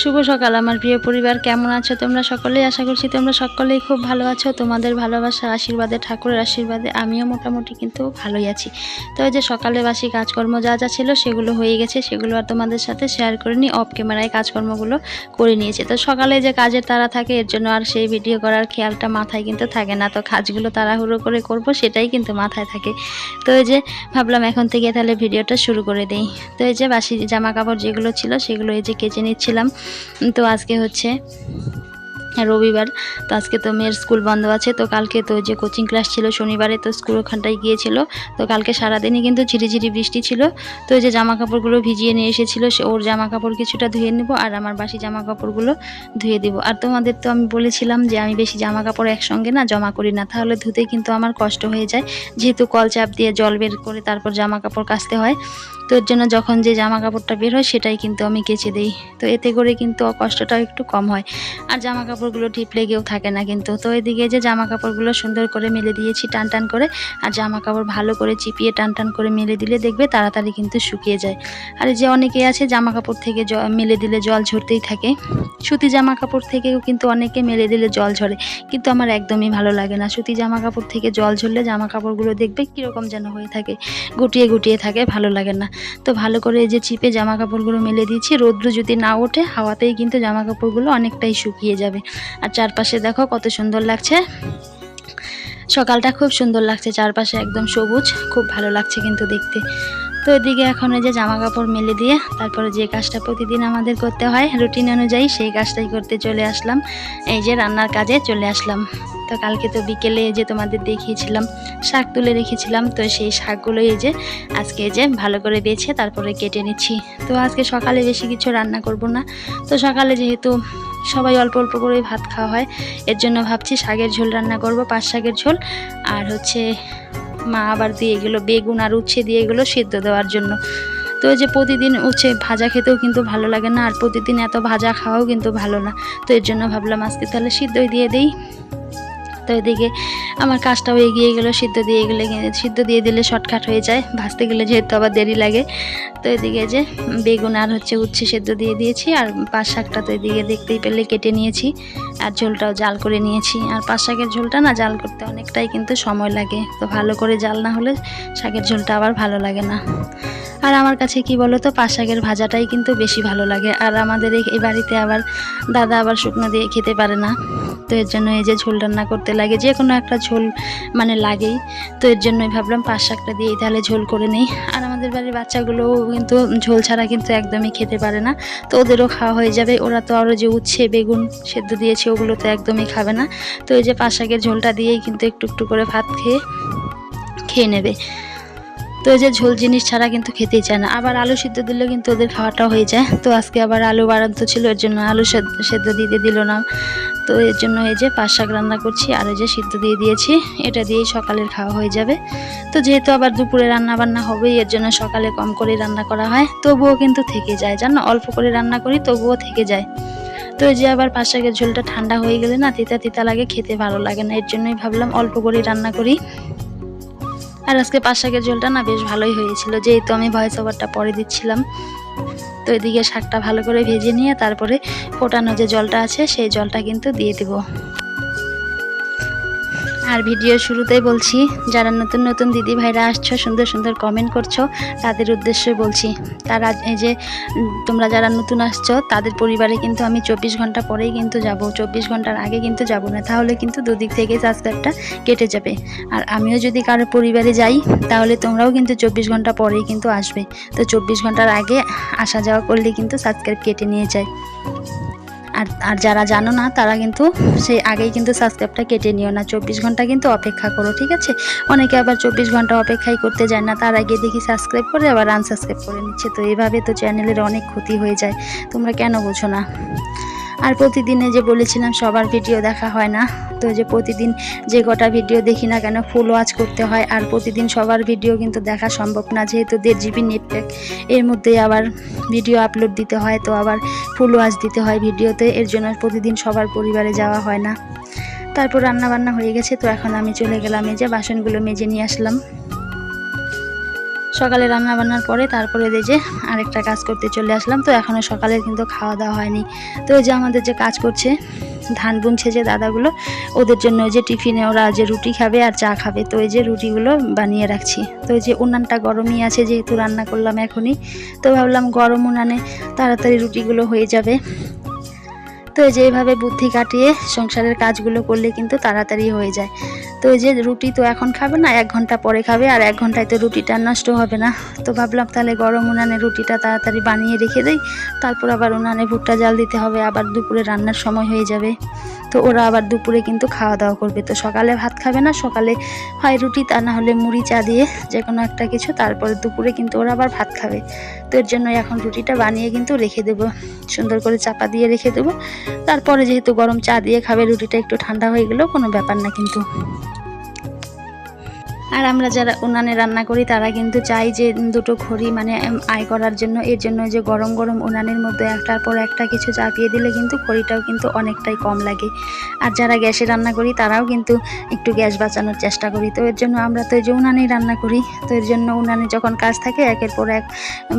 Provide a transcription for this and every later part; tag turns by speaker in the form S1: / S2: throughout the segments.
S1: শুভ সকাল, আমার প্রিয় পরিবার। কেমন আছো তোমরা সকলেই? আশা করছি তোমরা সকলেই খুব ভালো আছো। তোমাদের ভালোবাসা, আশীর্বাদে, ঠাকুরের আশীর্বাদে আমিও মোটামুটি কিন্তু ভালোই আছি। তো যে সকালে বাসি কাজকর্ম যা যা ছিল সেগুলো হয়ে গেছে, সেগুলো আর তোমাদের সাথে শেয়ার করে নিই অফ ক্যামেরায় কাজকর্মগুলো করে নিয়েছে। তো সকালে যে কাজের তারা থাকে, এর জন্য আর সেই ভিডিও করার খেয়ালটা মাথায় কিন্তু থাকে না। তো কাজগুলো তাড়াহুড়ো করে করব, সেটাই কিন্তু মাথায় থাকে। তো এই যে ভাবলাম এখন থেকে তাহলে ভিডিওটা শুরু করে দেই। তো এই যে বাসি জামা কাপড় যেগুলো ছিল, সেগুলো এই যে কেচে নিচ্ছিলাম। তো আজকে হচ্ছে রবিবার। তো আজকে তো মেয়ের স্কুল বন্ধ আছে, তো কালকে তো যে কোচিং ক্লাস ছিল শনিবারে তো স্কুল ওখানটায় গিয়েছিল। তো কালকে সারাদিনই কিন্তু ঝিরিঝিরি বৃষ্টি ছিল। তো যে জামা কাপড়গুলো ভিজিয়ে নিয়ে এসেছিল, সে ওর জামা কাপড় কিছুটা ধুয়ে নেব আর আমার বাসি জামা কাপড়গুলো ধুয়ে দিব। আর তোমাদের তো আমি বলেছিলাম যে আমি বেশি জামা কাপড় একসঙ্গে না জমা করি না, তাহলে ধুতে কিন্তু আমার কষ্ট হয়ে যায়। যেহেতু কল চাপ দিয়ে জল বের করে তারপর জামা কাপড় কাচতে হয়, তো এর জন্য যখন যে জামা কাপড়টা বের হয় সেটাই কিন্তু আমি কেচে দিই। তো এতে করে কিন্তু কষ্টটাও একটু কম হয়। আর জামা কাপড়গুলো টিপ লেগেও থাকে না কিন্তু। তো এদিকে যে জামা কাপড়গুলো সুন্দর করে মেলে দিয়েছি টান টান করে, আর জামা কাপড় ভালো করে চিপিয়ে টান টান করে মেলে দিলে দেখবে তাড়াতাড়ি কিন্তু শুকিয়ে যায়। আর যে অনেকে আছে জামা কাপড় থেকে মেলে দিলে জল ঝরতেই থাকে। সুতি জামা কাপড় থেকেও কিন্তু অনেকে মেলে দিলে জল ঝরে, কিন্তু আমার একদমই ভালো লাগে না। সুতি জামা কাপড় থেকে জল ঝরলে জামা কাপড়গুলো দেখবে কীরকম যেন হয়ে থাকে, গুটিয়ে গুটিয়ে থাকে, ভালো লাগে না। তো ভালো করে যে চিপে জামা কাপড়গুলো মেলে দিয়েছি, রৌদ্র যদি না ওঠে হাওয়াতেই কিন্তু জামা কাপড়গুলো অনেকটাই শুকিয়ে যাবে। আর চারপাশে দেখো কত সুন্দর লাগছে। সকালটা খুব সুন্দর লাগছে, চারপাশে একদম সবুজ, খুব ভালো লাগছে কিন্তু দেখতে। তো এদিকে এখন ওই যে জামা কাপড় মেলে দিয়ে তারপরে যে কাজটা প্রতিদিন আমাদের করতে হয়, রুটিন অনুযায়ী সেই কাজটাই করতে চলে আসলাম। এই যে রান্নার কাজে চলে আসলাম। তো কালকে তো বিকেলে যে তোমাদের দেখিয়েছিলাম, শাক তুলে রেখেছিলাম, তো সেই শাকগুলো এই যে আজকে এই যে ভালো করে বেছে তারপরে কেটে নিচ্ছি। তো আজকে সকালে বেশি কিছু রান্না করব না। তো সকালে যেহেতু সবাই অল্প অল্প করে ভাত খাওয়া হয়। এর জন্য ভাবছি শাকের ঝোল রান্না করব, পাঁচ শাকের ঝোল। আর হচ্ছে মা আবার দিয়ে এগুলো বেগুন আর উচ্ছে দিয়ে এগুলো সিদ্ধ দেওয়ার জন্য। তো যে প্রতিদিন উচ্ছে ভাজা খেতেও কিন্তু ভালো লাগে না, আর প্রতিদিন এত ভাজা খাওয়াও কিন্তু ভালো না। তো এর জন্য ভাবলাম আজকে তাহলে সিদ্ধই দিয়ে দিই। তো এদিকে আমার কাজটাও এগিয়ে গেলো, সিদ্ধ দিয়ে গেলে, সিদ্ধ দিয়ে দিলে শর্টকাট হয়ে যায়, ভাজতে গেলে যেহেতু আবার দেরি লাগে। তো এদিকে যে বেগুন আর হচ্ছে উচ্ছে সেদ্ধ দিয়ে দিয়েছি, আর পাঁচ শাকটা তো এদিকে দেখতেই পেলে কেটে নিয়েছি, আর ঝোলটাও জাল করে নিয়েছি। আর পাঁচ শাকের ঝোলটা না জাল করতে অনেকটাই কিন্তু সময় লাগে, তো ভালো করে জাল না হলে শাকের ঝোলটা আবার ভালো লাগে না। আর আমার কাছে কি বলো তো পাঁচ শাকের ভাজাটাই কিন্তু বেশি ভালো লাগে, আর আমাদের এই বাড়িতে আবার দাদা আবার শুকনো দিয়ে খেতে পারে না, তো এর জন্য এই যে ঝোল রান্না করতে লাগে, যে কোনো একটা ঝোল মানে লাগেই, তো এর জন্যই ভাবলাম পাঁচ শাকটা দিয়েই তাহলে ঝোল করে নেই। আর আমাদের বাড়ির বাচ্চাগুলোও কিন্তু ঝোল ছাড়া কিন্তু একদমই খেতে পারে না। তো ওদেরও খাওয়া হয়ে যাবে। ওরা তো আরও যে উচ্ছে, বেগুন সেদ্ধ দিয়েছে, ওগুলো তো একদমই খাবে না। তো এই যে পাশাকের শাকের ঝোলটা দিয়েই কিন্তু একটু একটু করে ভাত খেয়ে খেয়ে নেবে। তো এই যে ঝোল জিনিস ছাড়া কিন্তু খেতেই চায় না। আবার আলু সিদ্ধ দিলে কিন্তু ওদের খাওয়াটা হয়ে যায়। তো আজকে আবার আলু বাড়ান্ত ছিল, এর জন্য আলু সেদ্ধ সেদ্ধ দিতে দিল না। তো এর জন্য এই যে পাঁচ শাক রান্না করছি আর এই যে সিদ্ধ দিয়ে দিয়েছি। এটা দিয়েই সকালের খাওয়া হয়ে যাবে। তো যেহেতু আবার দুপুরে রান্না বান্না হবেই, এর জন্য সকালে কম করে রান্না করা হয়। তবুও কিন্তু থেকে যায়। জানো, অল্প করে রান্না করি, তবুও থেকে যায়। তো এই যে আবার পাঁচ শাকের ঝোলটা ঠান্ডা হয়ে গেলে না, তিতা তিতা লাগে, খেতে ভালো লাগে না। এর জন্যই ভাবলাম অল্প করে রান্না করি। আর আজকে পাঁচ শাকের ঝোলটা না বেশ ভালোই হয়েছিল, যেহেতু আমি ভয়েস ওভারটা পরে দিচ্ছিলাম। তো এদিকে শাকটা ভালো করে ভেজে নিয়ে তারপরে ফোটানো যে জলটা আছে, সেই জলটা কিন্তু দিয়ে দিব। আর ভিডিও শুরুতেই বলছি, যারা নতুন নতুন দিদি ভাইরা আসছো, সুন্দর সুন্দর কমেন্ট করছ, তাদের উদ্দেশ্যে বলছি, তারা এই যে তোমরা যারা নতুন আসছো, তাদের পরিবারে কিন্তু আমি চব্বিশ ঘণ্টা পরেই কিন্তু যাব, চব্বিশ ঘণ্টার আগে কিন্তু যাব না, তাহলে কিন্তু দুদিক থেকে সাবস্ক্রাইবটা কেটে যাবে। আর আমিও যদি কারও পরিবারে যাই, তাহলে তোমরাও কিন্তু চব্বিশ ঘণ্টা পরেই কিন্তু আসবে। তো চব্বিশ ঘণ্টার আগে আসা যাওয়া করলে কিন্তু সাবস্ক্রাইব কেটে নিয়ে যায় আর যারা জানো না, তারা কিন্তু সেই আগেই কিন্তু সাবস্ক্রাইবটা কেটে নিও না। চব্বিশ ঘণ্টা কিন্তু অপেক্ষা করো, ঠিক আছে? অনেকে আবার চব্বিশ ঘণ্টা অপেক্ষাই করতে যায় না, তার আগে দেখি সাবস্ক্রাইব করে, আবার আনসাবস্ক্রাইব করে নিচ্ছে। তো এভাবে তো চ্যানেলের অনেক ক্ষতি হয়ে যায়। তোমরা কেন বোঝো না? আর প্রতিদিনে যে বলেছিলাম, সবার ভিডিও দেখা হয় না। তো যে প্রতিদিন যে গোটা ভিডিও দেখি না কেন ফুল ওয়াচ করতে হয়। আর প্রতিদিন সবার ভিডিও কিন্তু দেখা সম্ভব না, যেহেতু দেড় জিবি নেট প্যাক এর মধ্যেই আবার ভিডিও আপলোড দিতে হয়, তো আবার ফুল ওয়াচ দিতে হয় ভিডিওতে। এর জন্য প্রতিদিন সবার পরিবারে যাওয়া হয় না। তারপর রান্না বান্না হয়ে গেছে, তো এখন আমি চলে গেলাম এই যে বাসনগুলো মেজে নিয়ে আসলাম। সকালে রান্না বান্নার পরে তারপরে এই যে আরেকটা কাজ করতে চলে আসলাম। তো এখনও সকালে কিন্তু খাওয়া দাওয়া হয়নি। তো যে আমাদের যে কাজ করছে ধান বুনছে যে দাদাগুলো, ওদের জন্য ওই যে টিফিনে ওরা যে রুটি খাবে আর চা খাবে, তো এই যে রুটিগুলো বানিয়ে রাখছি। তো এই যে উনানটা গরমই আছে, যেহেতু রান্না করলাম এখনই, তো ভাবলাম গরম উনানে তাড়াতাড়ি রুটিগুলো হয়ে যাবে। তো এই যে এইভাবে বুদ্ধি কাটিয়ে সংসারের কাজগুলো করলে কিন্তু তাড়াতাড়ি হয়ে যায়। তো এই যে রুটি তো এখন খাবে না, এক ঘণ্টা পরে খাবে আর এক ঘন্টায় তো রুটিটা নষ্ট হবে না। তো ভাবলাম তাহলে গরম উনানে রুটিটা তাড়াতাড়ি বানিয়ে রেখে দিই, তারপর আবার উনানে ভুট্টা জাল দিতে হবে, আবার দুপুরে রান্নার সময় হয়ে যাবে। তো ওরা আবার দুপুরে কিন্তু খাওয়া দাওয়া করবে। তো সকালে ভাত খাবে না, সকালে হয় রুটি, তা না হলে মুড়ি, চা দিয়ে যে কোনো একটা কিছু, তারপরে দুপুরে কিন্তু ওরা আবার ভাত খাবে। তো এর জন্য এখন রুটিটা বানিয়ে কিন্তু রেখে দেবো। সুন্দর করে চাপা দিয়ে রেখে দেবো। তারপরে যেহেতু গরম চা দিয়ে খাবে, রুটিটা একটু ঠান্ডা হয়ে গেলেও কোনো ব্যাপার না কিন্তু। আর আমরা যারা উনানে রান্না করি, তারা কিন্তু চাই যে দুটো খড়ি মানে আয় করার জন্য। এর জন্য যে গরম গরম উনানের মধ্যে একটার পর একটা কিছু চাপিয়ে দিলে কিন্তু খড়িটাও কিন্তু অনেকটাই কম লাগে। আর যারা গ্যাসে রান্না করি, তারাও কিন্তু একটু গ্যাস বাঁচানোর চেষ্টা করি। তো এর জন্য আমরা তো এই যে উনানেই রান্না করি। তো এর জন্য উনানে যখন কাজ থাকে, একের পর এক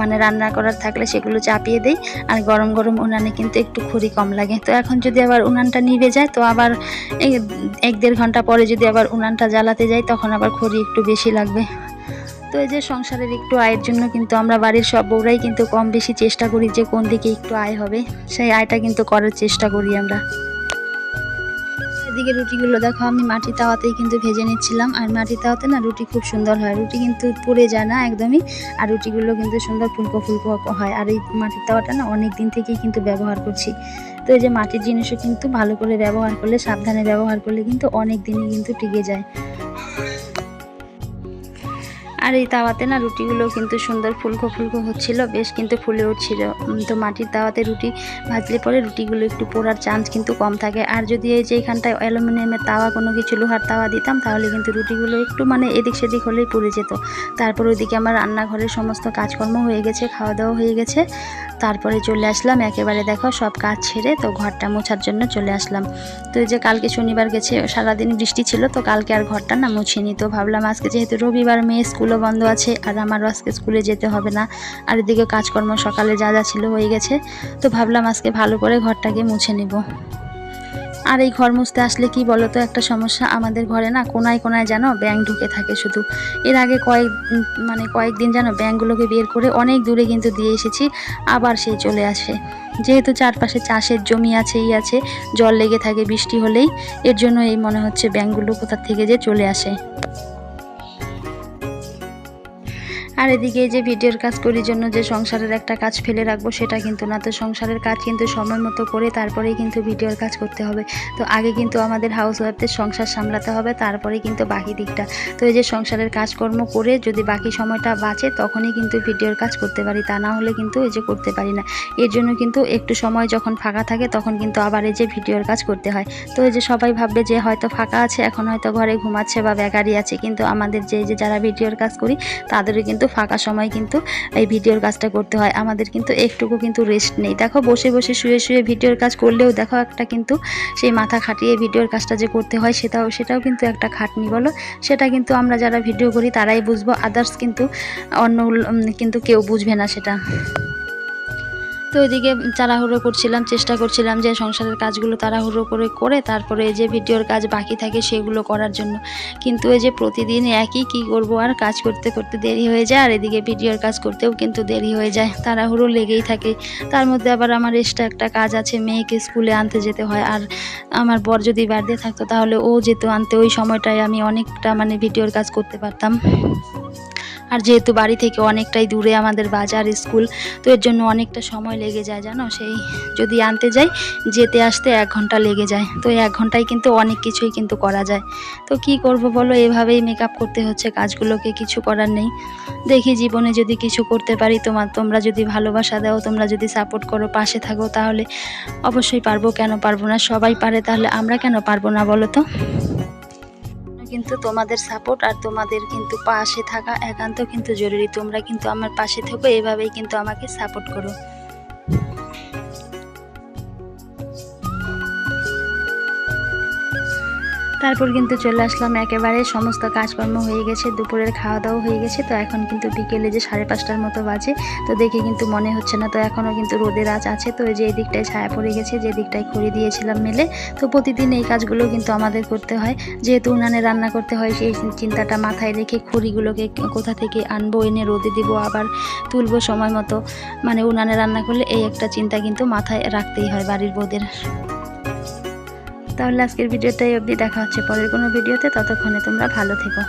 S1: মানে রান্না করার থাকলে সেগুলো চাপিয়ে দেই। আর গরম গরম উনানে কিন্তু একটু খড়ি কম লাগে। তো এখন যদি আবার উনানটা নিভে যায়, তো আবার এক দেড় ঘণ্টা পরে যদি আবার উনানটা জ্বালাতে যাই, তখন আবার খড়ি একটু বেশি লাগবে। তো এই যে সংসারের একটু আয়ের জন্য কিন্তু আমরা বাড়ির সব বউরাই কিন্তু কম বেশি চেষ্টা করি যে কোন দিকে একটু আয় হবে, সেই আয়টা কিন্তু করার চেষ্টা করি আমরা। এদিকে রুটিগুলো দেখো, আমি মাটি তাওয়াতেই কিন্তু ভেজে নিচ্ছিলাম। আর মাটি তাওয়াতে না রুটি খুব সুন্দর হয়। রুটি কিন্তু পুড়ে যায় না একদমই, আর রুটিগুলো কিন্তু সুন্দর ফুলকো ফুলকো হয়। আর এই মাটির তাওয়াটা না অনেক দিন থেকেই কিন্তু ব্যবহার করছি। তো এই যে মাটির জিনিসও কিন্তু ভালো করে ব্যবহার করলে, সাবধানে ব্যবহার করলে কিন্তু অনেক দিনই কিন্তু টিকে যায়। আর এই তাওয়াতে না রুটিগুলো কিন্তু সুন্দর ফুলকো ফুলকো হচ্ছিল, বেশ কিন্তু ফুলে উঠছিল। তো মাটির তাওয়াতে রুটি ভাজলে পরে রুটিগুলো একটু পোড়ার চান্স কিন্তু কম থাকে। আর যদি এই যে এখানটায় অ্যালুমিনিয়ামের তাওয়া, কোনো কিছু লোহার তাওয়া দিতাম, তাহলে কিন্তু রুটিগুলো একটু মানে এদিক সেদিক হলেই পুড়ে যেত। তারপর ওইদিকে আমার রান্নাঘরের সমস্ত কাজকর্ম হয়ে গেছে খাওয়া দাওয়া হয়ে গেছে। তারপরে চলে আসলাম, একেবারে দেখো সব কাজ ছেড়ে তো ঘরটা মোছার জন্য চলে আসলাম। তো এই যে কালকে শনিবার গেছে, সারাদিন বৃষ্টি ছিল, তো কালকে আর ঘরটা না মুছিনি। তো ভাবলাম আজকে যেহেতু রবিবার মেয়ে স্কুলও বন্ধ আছে, আর আমারও আজকে স্কুলে যেতে হবে না। আর এদিকে কাজকর্ম সকালে যা যা ছিল হয়ে গেছে, তো ভাবলাম আজকে ভালো করে ঘরটাকে মুছে নিব। আর এই ঘর মুছতে আসলে কি বলো তো একটা সমস্যা আমাদের ঘরে না, কোনায় কোনায় যেন ব্যাং ঢুকে থাকে শুধু। এর আগে কয়েক মানে কয়েকদিন যেন ব্যাংগুলোকে বের করে অনেক দূরে কিন্তু দিয়ে এসেছি, আবার সেই চলে আসে। যেহেতু চারপাশে চাষের জমি আছে, ই আছে, জল লেগে থাকে বৃষ্টি হলেই, এর জন্য এই মনে হচ্ছে ব্যাংকগুলো কোথা থেকে যে চলে আসে। আর এদিকে যে ভিডিওর কাজ করি জন্য যে সংসারের একটা কাজ ফেলে রাখব, সেটা কিন্তু না। তো সংসারের কাজ কিন্তু সময় মতো করে তারপরেই কিন্তু ভিডিওর কাজ করতে হবে। তো আগে কিন্তু আমাদের হাউস ওয়াইফদের সংসার সামলাতে হবে, তারপরে কিন্তু বাকি দিকটা। তো এই যে সংসারের কাজকর্ম করে যদি বাকি সময়টা বাঁচে, তখনই কিন্তু ভিডিওর কাজ করতে পারি। তা না হলে কিন্তু এই যে করতে পারি না। এর জন্য কিন্তু একটু সময় যখন ফাঁকা থাকে, তখন কিন্তু আবার এই যে ভিডিওর কাজ করতে হয়। তো এই যে সবাই ভাববে যে হয়তো ফাঁকা আছে, এখন হয়তো ঘরে ঘুমাচ্ছে বা বেকারি আছে, কিন্তু আমাদের যে যে যারা ভিডিওর কাজ করি, তাদেরও কিন্তু ফাঁকা সময় কিন্তু এই ভিডিওর কাজটা করতে হয়। আমাদের কিন্তু একটুকু কিন্তু রেস্ট নেই। দেখো বসে বসে শুয়ে শুয়ে ভিডিওর কাজ করলেও দেখো একটা কিন্তু সেই মাথা খাটিয়ে ভিডিওর কাজটা যে করতে হয় সেটাও সেটাও কিন্তু একটা খাটনি বলো। সেটা কিন্তু আমরা যারা ভিডিও করি তারাই বুঝব। আদার্স কিন্তু অন্য কিন্তু কেউ বুঝবে না সেটা। তো ওইদিকে তাড়াহুড়ো করছিলাম, চেষ্টা করছিলাম যে সংসারের কাজগুলো তাড়াহুড়ো করে করে তারপরে এই যে ভিডিওর কাজ বাকি থাকে সেগুলো করার জন্য। কিন্তু এই যে প্রতিদিন একই কি করব আর কাজ করতে করতে দেরি হয়ে যায় আর এদিকে ভিডিওর কাজ করতেও কিন্তু দেরি হয়ে যায়, তাড়াহুড়ো লেগেই থাকে। তার মধ্যে আবার আমার এক্সট্রা একটা কাজ আছে, মেয়েকে স্কুলে আনতে যেতে হয় আর আমার বর যদি বার্থডে থাকতো তাহলে ও যেত আনতে, ওই সময়টায় আমি অনেকটা মানে ভিডিওর কাজ করতে পারতাম। আর যেহেতু বাড়ি থেকে অনেকটাই দূরে আমাদের বাজার স্কুল, তো এর জন্য অনেকটা সময় লেগে যায়, জানো? সেই যদি আনতে যাই, যেতে আসতে এক ঘণ্টা লেগে যায়। তো এক ঘন্টায় কিন্তু অনেক কিছুই কিন্তু করা যায়। তো কি করব বলো? এভাবেই মেকআপ করতে হচ্ছে, কাজগুলোকে কিছু করার নেই। দেখি জীবনে যদি কিছু করতে পারি তোমার তোমরা যদি ভালোবাসা দাও, তোমরা যদি সাপোর্ট করো, পাশে থাকো, তাহলে অবশ্যই পারব। কেন পারব না? সবাই পারে, তাহলে আমরা কেন পারব না বলো তো? কিন্তু তোমাদের সাপোর্ট আর তোমাদের কিন্তু পাশে থাকা একান্ত কিন্তু জরুরি। তোমরা কিন্তু আমার পাশে থেকো, এভাবেই কিন্তু আমাকে সাপোর্ট করো। তারপর কিন্তু চলে আসলাম একেবারে, সমস্ত কাজকর্ম হয়ে গেছে, দুপুরের খাওয়া দাওয়া হয়ে গেছে, তো এখন কিন্তু বিকেলে যে সাড়ে পাঁচটার মতো বাজে, তো দেখে কিন্তু মনে হচ্ছে না, তো এখনও কিন্তু রোদের আজ আছে, তো যে দিকটায় ছায়া পড়ে গেছে, যে দিকটায় খড়ি দিয়েছিলাম মেলে, তো প্রতিদিন এই কাজগুলো কিন্তু আমাদের করতে হয়, যেহেতু উনানে রান্না করতে হয়, সেই চিন্তাটা মাথায় রেখে খড়িগুলোকে কোথা থেকে আনব, এনে রোদে দিব, আবার তুলবো সময় মতো মানে উনানে রান্না করলে এই একটা চিন্তা কিন্তু মাথায় রাখতেই হয় বাড়ির বউদের। তাহলে আজকের ভিডিওটাই অবধি। দেখা হচ্ছে পরের কোনো ভিডিওতে। ততক্ষণে তোমরা ভালো থেকো।